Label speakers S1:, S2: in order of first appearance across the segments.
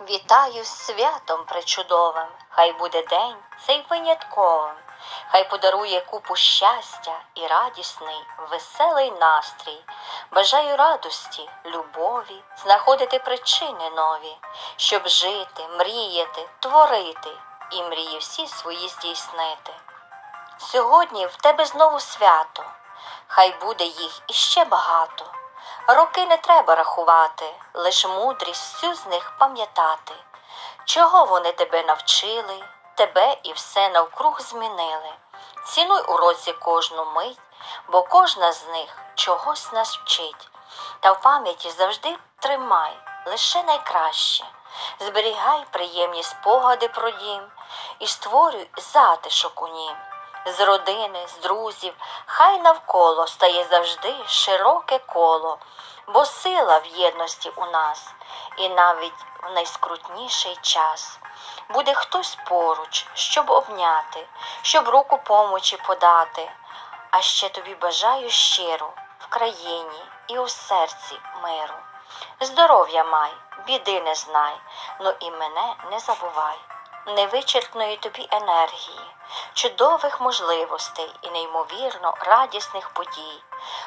S1: Вітаю святом причудовим, хай буде день цей винятковим, хай подарує купу щастя і радісний, веселий настрій. Бажаю радості, любові, знаходити причини нові, щоб жити, мріяти, творити і мрії всі свої здійснити. Сьогодні в тебе знову свято, хай буде їх іще багато. Роки не треба рахувати, лиш мудрість всю з них пам'ятати. Чого вони тебе навчили, тебе і все навкруг змінили. Цінуй у році кожну мить, бо кожна з них чогось нас вчить. Та в пам'яті завжди тримай лише найкраще. Зберігай приємні спогади про дім і створюй затишок у нім. З родини, з друзів, хай навколо стає завжди широке коло, бо сила в єдності у нас, і навіть в найскрутніший час. Буде хтось поруч, щоб обняти, щоб руку помочі подати. А ще тобі бажаю щиро в країні і у серці миру. Здоров'я май, біди не знай, ну і мене не забувай невичерпної тобі енергії, чудових можливостей і неймовірно радісних подій,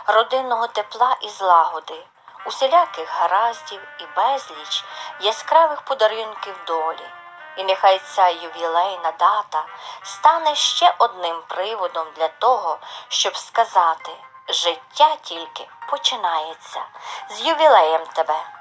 S1: родинного тепла і злагоди, усіляких гараздів і безліч яскравих подарунків долі. І нехай ця ювілейна дата стане ще одним приводом для того, щоб сказати, життя тільки починається з ювілеєм тебе.